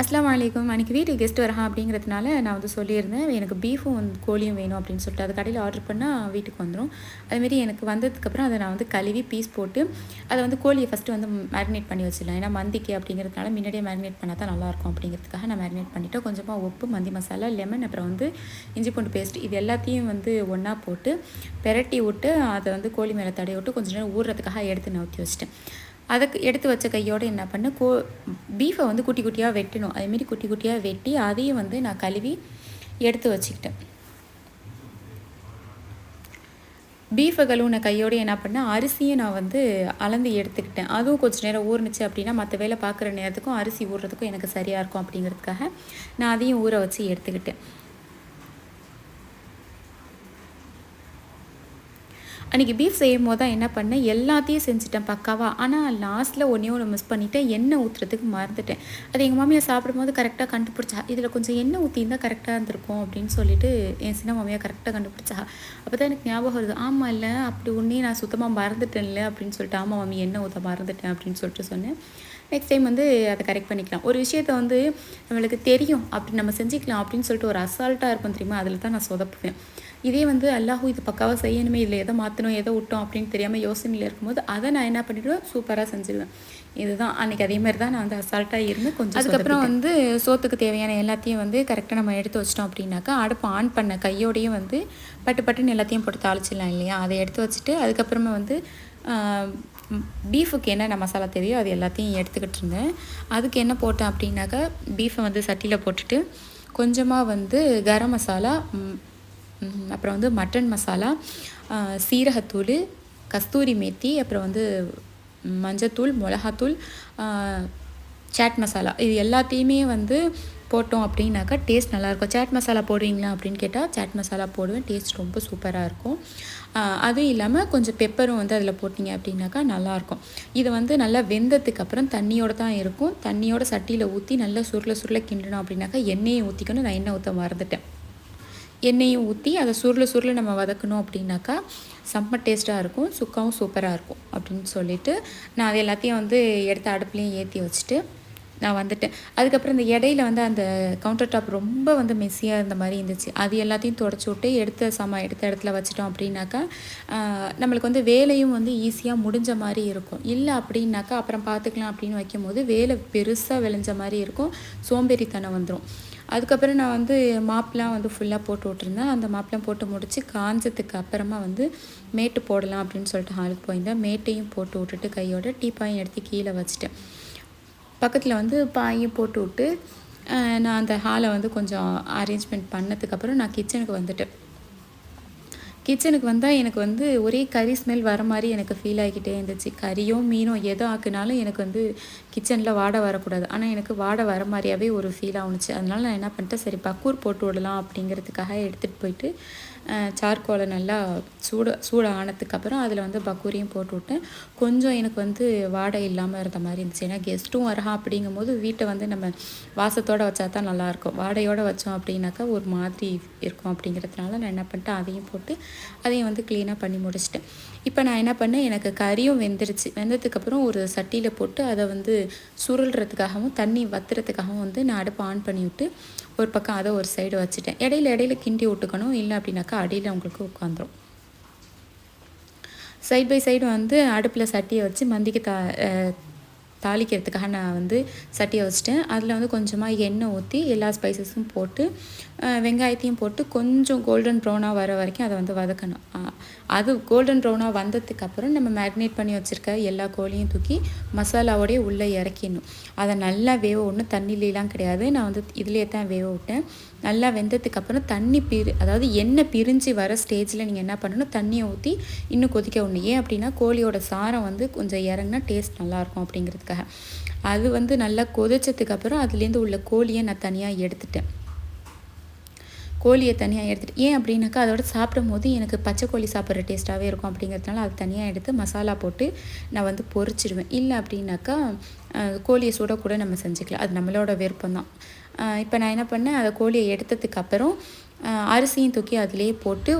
அஸ்லாம் வலைக்கும் அன்றைக்கி வீட்டுக்கு கெஸ்ட் வரஹா அப்படிங்கிறதுனால நான் வந்து சொல்லியிருந்தேன் எனக்கு பீஃபும் வந்து கோழியும் வேணும் அப்படின்னு சொல்லிட்டு. அது கடையில் ஆர்டர் பண்ணால் வீட்டுக்கு வந்துடும் அதுமாரி எனக்கு வந்ததுக்கப்புறம் அதை நான் வந்து கழுவி பீஸ் போட்டு அதை வந்து கோழியை ஃபஸ்ட்டு வந்து மேரினேட் பண்ணி வச்சிடலாம். ஏன்னா மந்திக்கு அப்படிங்கிறதுனால முன்னாடியே மேரினேட் பண்ணால் தான் நல்லாயிருக்கும் அப்படிங்கிறதுக்காக நான் மேரினேட் பண்ணிவிட்டு கொஞ்சமாக உப்பு மந்தி மசாலா லெமன் அப்புறம் வந்து இஞ்சி பூண்டு பேஸ்ட் இது எல்லாத்தையும் வந்து ஒன்றா போட்டு பெரட்டி விட்டு அதை வந்து கோழி மேலே தடவி விட்டு கொஞ்சம் நேரம் ஊறுறதுக்காக எடுத்து நான் ஊற்றி வச்சிட்டேன். அதை எடுத்து வச்ச கையோடு என்ன பண்ண கோ பீஃபை வந்து குட்டி குட்டியாக வெட்டணும். அதுமாரி குட்டி குட்டியாக வெட்டி அதையும் வந்து நான் கழுவி எடுத்து வச்சுக்கிட்டேன். பீஃபை கழுவுன கையோடு என்ன பண்ணேன் அரிசியும் நான் வந்து அளந்து எடுத்துக்கிட்டேன். அதுவும் கொஞ்சம் நேரம் ஊறுனுச்சு அப்படின்னா மற்ற வேலை பார்க்குற நேரத்துக்கும் அரிசி ஊறுறதுக்கும் எனக்கு சரியாக இருக்கும் அப்படிங்கிறதுக்காக நான் அதையும் ஊற வச்சு எடுத்துக்கிட்டேன். அன்றைக்கி பீஃப் செய்யும் போது தான் என்ன பண்ணேன்? எல்லாத்தையும் செஞ்சுட்டேன் பக்காவாக ஆனால் லாஸ்ட்டில் ஒன்றே ஒன்று மிஸ் பண்ணிவிட்டேன் எண்ணெய் ஊற்றுறதுக்கு மறந்துட்டேன். அது எங்கள் மாமியார் சாப்பிடும்போது கரெக்டாக கண்டுபிடிச்சா இதில் கொஞ்சம் எண்ணெய் ஊற்றிருந்தால் கரெக்டாக இருந்திருக்கும் அப்படின்னு சொல்லிட்டு என் சின்ன மாமியார் கரெக்டாக கண்டுபிடிச்சா. அப்போ தான் எனக்கு ஞாபகம் வருது. ஆமாம் இல்லை அப்படி ஒன்றே நான் சுத்தமாக மறந்துட்டேன்ல அப்படின்னு சொல்லிட்டு ஆமாம் மாமி எண்ணெய் ஊற்ற மறந்துட்டேன் அப்படின்னு சொல்லிட்டு சொன்னேன். நெக்ஸ்ட் டைம் வந்து அதை கரெக்ட் பண்ணிக்கலாம். ஒரு விஷயத்த வந்து நம்மளுக்கு தெரியும். அப்படி நம்ம செஞ்சுக்கலாம் அப்படின்னு சொல்லிட்டு ஒரு அசால்ட்டாக இருக்கும் தெரியுமா? அதில் தான் நான் சொதப்புவேன். இதே வந்து அல்லாஹூ இது பக்காவாக செய்யணுமே இதில் எதை மாற்றணும் எதை விட்டோம் அப்படின்னு தெரியாமல் யோசனையில் இருக்கும்போது அதை நான் என்ன பண்ணிவிடுவேன் சூப்பராக செஞ்சுருவேன். இதுதான். அன்றைக்கி அதே மாதிரி தான் நான் வந்து அசால்ட்டாக இருந்து கொஞ்சம் அதுக்கப்புறம் வந்து சோத்துக்கு தேவையான எல்லாத்தையும் வந்து கரெக்டாக நம்ம எடுத்து வச்சிட்டோம் அப்படின்னாக்கா அடுப்பு ஆன் பண்ண கையோடையும் வந்து பட்டு பட்டுன்னு எல்லாத்தையும் போட்டு தாளிச்சிடலாம் இல்லையா? அதை எடுத்து வச்சுட்டு அதுக்கப்புறமா வந்து பீஃபுக்கு என்னென்ன மசாலா தேவையோ அது எல்லாத்தையும் எடுத்துக்கிட்டு இருந்தேன். அதுக்கு என்ன போட்டேன் அப்படின்னாக்கா பீஃபை வந்து சட்டியில் போட்டுட்டு கொஞ்சமாக வந்து கரம் மசாலா அப்புறம் வந்து மட்டன் மசாலா சீரகத்தூள் கஸ்தூரி மேத்தி அப்புறம் வந்து மஞ்சத்தூள் மிளகாத்தூள் சாட் மசாலா. இது எல்லாத்தையுமே வந்து போட்டோம் அப்படின்னாக்கா டேஸ்ட் நல்லாயிருக்கும். சாட் மசாலா போடுவீங்களா அப்படின்னு கேட்டால் சாட் மசாலா போடுவேன். டேஸ்ட் ரொம்ப சூப்பராக இருக்கும். அதுவும் இல்லாமல் கொஞ்சம் பெப்பரும் வந்து அதில் போட்டிங்க அப்படின்னாக்கா நல்லாயிருக்கும். இது வந்து நல்லா வெந்ததுக்கு அப்புறம் தண்ணியோடு தான் இருக்கும். தண்ணியோட சட்டியில் ஊற்றி நல்லா சுருள சுருள கிண்டணும் அப்படின்னாக்கா எண்ணெயை ஊற்றிக்கணும் நான் எண்ணெய் ஊற்ற மறந்துட்டேன். எண்ணெயும் ஊற்றி அதை சுருள சுருள நம்ம வதக்கணும் அப்படின்னாக்கா செம்ம டேஸ்ட்டாக இருக்கும் சுக்காவும் சூப்பராக இருக்கும் அப்படின்னு சொல்லிவிட்டு நான் அது எல்லாத்தையும் வந்து எடுத்து அடுப்புலேயும் ஏற்றி வச்சுட்டு நான் வந்துட்டேன். அதுக்கப்புறம் இந்த இடையில வந்து அந்த கவுண்டர் டாப் ரொம்ப வந்து மெஸ்ஸியாக இருந்த மாதிரி இருந்துச்சு. அது எல்லாத்தையும் தொடச்சி விட்டு எடுத்த சம எடுத்த இடத்துல வச்சிட்டோம் அப்படின்னாக்கா நம்மளுக்கு வந்து வேலையும் வந்து ஈஸியாக முடிஞ்ச மாதிரி இருக்கும். இல்லை அப்படின்னாக்கா அப்புறம் பார்த்துக்கலாம் அப்படின்னு வைக்கும் போது வேலை பெருசாக விளைஞ்ச மாதிரி இருக்கும். சோம்பேறித்தனம் வந்துடும் அதுக்கப்புறம் நான் வந்து மாப்லாம் வந்து ஃபுல்லாக போட்டு விட்ருந்தேன் அந்த மாப்லாம் போட்டு முடித்து காஞ்சதுக்கு அப்புறமா வந்து மேட்டு போடலாம் அப்படின்னு சொல்லிட்டு ஹாலுக்கு போயிருந்தேன். மேட்டையும் போட்டு விட்டுட்டு கையோட டீ பாயும் எடுத்து கீழே வச்சுட்டேன். பக்கத்தில் வந்து பாயும் போட்டு விட்டு நான் அந்த ஹாலை வந்து கொஞ்சம் அரேஞ்ச்மெண்ட் பண்ணதுக்கப்புறம் நான் கிச்சனுக்கு வந்துட்டேன். கிச்சனுக்கு வந்தால் எனக்கு வந்து ஒரே கறி ஸ்மெல் வர மாதிரி எனக்கு ஃபீல் ஆகிக்கிட்டே இருந்துச்சு. கறியும் மீனும் எதோ ஆக்குனாலும் எனக்கு வந்து கிச்சனில் வாடை வரக்கூடாது. ஆனால் எனக்கு வாடை வர மாதிரியாவே ஒரு ஃபீல் ஆகுனுச்சு அதனால் நான் என்ன பண்ணிட்டேன் சரி பக்கூர் போட்டு விடலாம் அப்படிங்கிறதுக்காக எடுத்துகிட்டு போயிட்டு சார்கோலை நல்லா சூடு சூடு ஆனதுக்கப்புறம் அதில் வந்து பக்கூரியும் போட்டு விட்டேன். கொஞ்சம் எனக்கு வந்து வாடை இல்லாமல் இருந்த மாதிரி இருந்துச்சு. ஏன்னா கெஸ்ட்டும் வரா அப்படிங்கும் போது வீட்டை வந்து நம்ம வாசத்தோடு வச்சா தான் நல்லாயிருக்கும் வாடையோடு வச்சோம் அப்படின்னாக்கா ஒரு மாதிரி இருக்கும் அப்படிங்கிறதுனால நான் என்ன பண்ணிட்டேன் அதையும் போட்டு அதையும் வந்து க்ளீனாக பண்ணி முடிச்சிட்டேன். இப்போ நான் என்ன பண்ணேன்? எனக்கு கறியும் வெந்துருச்சு. வெந்ததுக்கப்புறம் ஒரு சட்டியில் போட்டு அதை வந்து சுருள்றதுக்காகவும் தண்ணி வத்துறதுக்காகவும் வந்து நான் அடுப்பு ஆன் பண்ணி விட்டு ஒரு பக்கம் அதை ஒரு சைடு வச்சுட்டேன். இடையில இடையில கிண்டி விட்டுக்கணும். இல்லை அப்படின்னாக்கா அடியில் உங்களுக்கு உட்காந்துரும். சைட் பை சைடு வந்து அடுப்பில் சட்டியை வச்சு மந்திக்கு தா தாளிக்கிறதுக்காக நான் வந்து சட்டியை வச்சுட்டேன். அதில் வந்து கொஞ்சமாக எண்ணெய் ஊற்றி எல்லா ஸ்பைசஸும் போட்டு வெங்காயத்தையும் போட்டு கொஞ்சம் கோல்டன் ப்ரௌனாக வர வரைக்கும் அதை வந்து வதக்கணும். அது கோல்டன் ப்ரௌனாக வந்ததுக்கப்புறம் நம்ம மேக்னேட் பண்ணி வச்சுருக்க எல்லா கோழியும் தூக்கி மசாலாவோடய உள்ளே இறக்கிடணும். அதை நல்லா வேக விடணும். தண்ணிலாம் கிடையாது. நான் வந்து இதுலேயே தான் வேக விட்டேன். நல்லா வெந்ததுக்கு அப்புறம் தண்ணி பிரி அதாவது எண்ணெய் பிரிஞ்சு வர ஸ்டேஜில் நீங்கள் என்ன பண்ணணும்? தண்ணியை ஊற்றி இன்னும் கொதிக்க விடணும். ஏன் அப்படின்னா கோழியோட சாரம் வந்து கொஞ்சம் இறங்கினா டேஸ்ட் நல்லாயிருக்கும் அப்படிங்கிறது பண்ணுறதுக்காக அது வந்து நல்லா கொதிச்சதுக்கு அப்புறம் அதுலேருந்து உள்ள கோழியை நான் தனியாக எடுத்துட்டேன். கோழியை தனியாக எடுத்துகிட்டு ஏன் அப்படின்னாக்கா அதோட சாப்பிடும் போது எனக்கு பச்சை கோழி சாப்பிட்ற டேஸ்ட்டாகவே இருக்கும் அப்படிங்கிறதுனால அது தனியாக எடுத்து மசாலா போட்டு நான் வந்து பொறிச்சிடுவேன். இல்லை அப்படின்னாக்கா கோழியை சுட கூட நம்ம செஞ்சுக்கலாம். அது நம்மளோட விருப்பம் தான். இப்போ நான் என்ன பண்ணேன் அதை கோழியை எடுத்ததுக்கப்புறம் அரிசியும் தூக்கி அதிலே போட்டு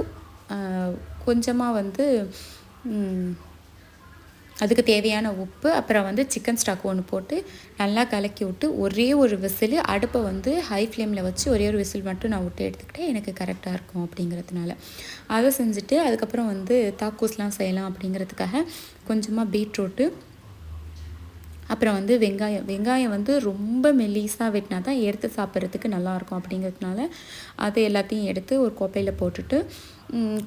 கொஞ்சமாக வந்து அதுக்கு தேவையான உப்பு அப்புறம் வந்து சிக்கன் ஸ்டாக் ஒன்று போட்டு நல்லா கலக்கி விட்டு ஒரே ஒரு விசில் அடுப்பை வந்து ஹை ஃப்ளேமில் வச்சு ஒரே ஒரு விசில் மட்டும் நான் விட்டு எடுத்துக்கிட்டேன். எனக்கு கரெக்டாக இருக்கும் அப்படிங்கிறதுனால. அதை செஞ்சுட்டு அதுக்கப்புறம் வந்து தாக்கூஸ்லாம் செய்யலாம் அப்படிங்கிறதுக்காக கொஞ்சமாக பீட்ரூட்டு அப்புறம் வந்து வெங்காயம். வெங்காயம் வந்து ரொம்ப மெலிசாக வெட்டினா தான் எடுத்து சாப்பிட்றதுக்கு நல்லாயிருக்கும் அப்படிங்கிறதுனால அதை எல்லாத்தையும் எடுத்து ஒரு கோப்பையில் போட்டுட்டு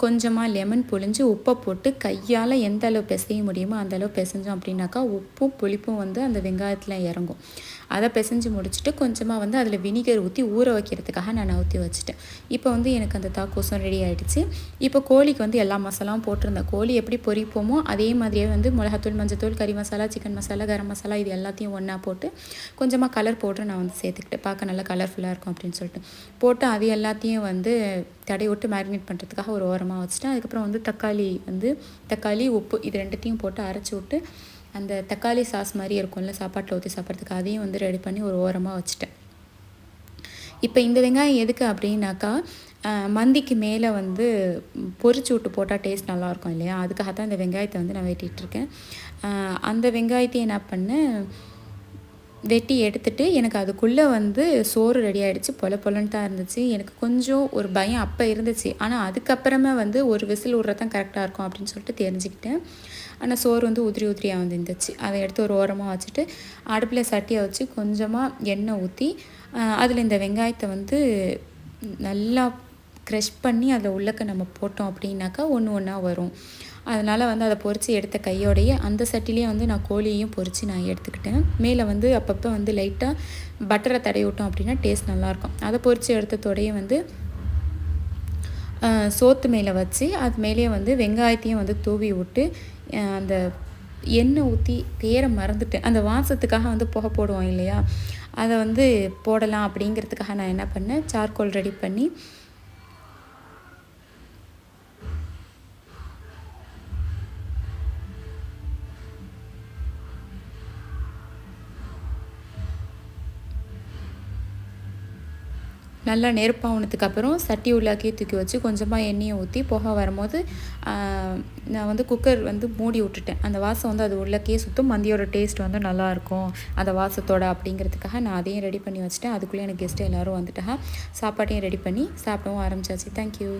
கொஞ்சமாக லெமன் புழிஞ்சு உப்பை போட்டு கையால் எந்த அளவு பிசைய முடியுமோ அந்த அளவு பிசைஞ்சோம் அப்படின்னாக்கா உப்பும் புளிப்பும் வந்து அந்த வெங்காயத்தில் இறங்கும். அதை பிசைஞ்சு முடிச்சுட்டு கொஞ்சமாக வந்து அதில் வினிகர் ஊற்றி ஊற வைக்கிறதுக்காக நான் ஊற்றி வச்சுட்டேன். இப்போ வந்து எனக்கு அந்த தாக்கூசம் ரெடி ஆகிடுச்சு இப்போ கோழிக்கு வந்து எல்லா மசாலாவும் போட்டிருந்தேன். கோழி எப்படி பொரிப்போமோ அதே மாதிரியே வந்து மிளகாத்தூள் மஞ்சத்தூள் கறி மசாலா சிக்கன் மசாலா கரம் மசாலா இது எல்லாத்தையும் ஒன்றா போட்டு கொஞ்சமாக கலர் போட்டு நான் வந்து சேர்த்துக்கிட்டேன். பார்க்க நல்லா கலர்ஃபுல்லாக இருக்கும் அப்படின்னு சொல்லிட்டு. போட்டு அது எல்லாத்தையும் வந்து தடை விட்டு மேரினேட் பண்ணுறதுக்காக ஒரு ஓரமாக வச்சுட்டேன் அதுக்கப்புறம் வந்து தக்காளி வந்து தக்காளி உப்பு இது ரெண்டுத்தையும் போட்டு அரைச்சி விட்டு அந்த தக்காளி சாஸ் மாதிரி இருக்கும்ல சாப்பாட்டில் ஊற்றி சாப்பிட்றதுக்கு அதையும் வந்து ரெடி பண்ணி ஒரு ஓரமாக வச்சுட்டேன். இப்போ இந்த வெங்காயம் எதுக்கு அப்படின்னாக்கா மந்திக்கு மேலே வந்து பொறிச்சு விட்டு போட்டால் டேஸ்ட் நல்லாயிருக்கும் இல்லையா? அதுக்காக தான் இந்த வெங்காயத்தை வந்து நான் வெட்டிகிட்ருக்கேன் அந்த வெங்காயத்தையும் என்ன பண்ணேன் வெட்டி எடுத்துட்டு எனக்கு அதுக்குள்ளே வந்து சோறு ரெடி ஆகிடுச்சு பொல பொலன்ட்டு தான் இருந்துச்சு. எனக்கு கொஞ்சம் ஒரு பயம் அப்போ இருந்துச்சு. ஆனால் அதுக்கப்புறமே வந்து ஒரு விசில் விட்றது தான் கரெக்டாக இருக்கும் அப்படின்னு சொல்லிட்டு தெரிஞ்சுக்கிட்டேன். ஆனால் சோறு வந்து உதிரி உதிரியாக வந்து இருந்துச்சு அதை எடுத்து ஒரு ஓரமாக வச்சுட்டு அடுப்பில் சட்டியை வச்சு கொஞ்சமாக எண்ணெய் ஊற்றி அதில் இந்த வெங்காயத்தை வந்து நல்லா க்ரஷ் பண்ணி அதில் உள்ளக்க நம்ம போட்டோம் அப்படின்னாக்கா ஒன்று ஒன்றா வரும். அதனால் வந்து அதை பொறிச்சு எடுத்த கையோடையே அந்த சட்டிலேயே வந்து நான் கோழியையும் பொறிச்சு நான் எடுத்துக்கிட்டேன். மேலே வந்து அப்பப்போ வந்து லைட்டாக பட்டரை தடவி விட்டோம் அப்படின்னா டேஸ்ட் நல்லாயிருக்கும். அதை பொறிச்சு எடுத்ததோடையே வந்து சோத்து மேலே வச்சு அது மேலேயே வந்து வெங்காயத்தையும் வந்து தூவி விட்டு அந்த எண்ணெய் ஊற்றி பேரை மறந்துட்டேன் அந்த வாசத்துக்காக வந்து புகை போடுவோம் இல்லையா? அதை வந்து போடலாம் அப்படிங்கிறதுக்காக நான் என்ன பண்ணேன் சார்கோல் ரெடி பண்ணி நல்லா நெருப்பாகினதுக்கு அப்புறம் சட்டி உள்ளாக்கி தூக்கி வச்சு கொஞ்சமாக எண்ணெயை ஊற்றி புகை வரும்போது நான் வந்து குக்கர் வந்து மூடி விட்டுட்டேன். அந்த வாசம் வந்து அது உள்ளக்கே சுற்றும் மந்தியோட டேஸ்ட் வந்து நல்லாயிருக்கும் அந்த வாசத்தோட அப்படிங்கிறதுக்காக நான் அதையும் ரெடி பண்ணி வச்சுட்டேன். அதுக்குள்ளே எனக்கு கெஸ்ட்டு எல்லோரும் வந்துட்டாக சாப்பாட்டையும் ரெடி பண்ணி சாப்பிடவும் ஆரம்பிச்சாச்சு. தேங்க்யூ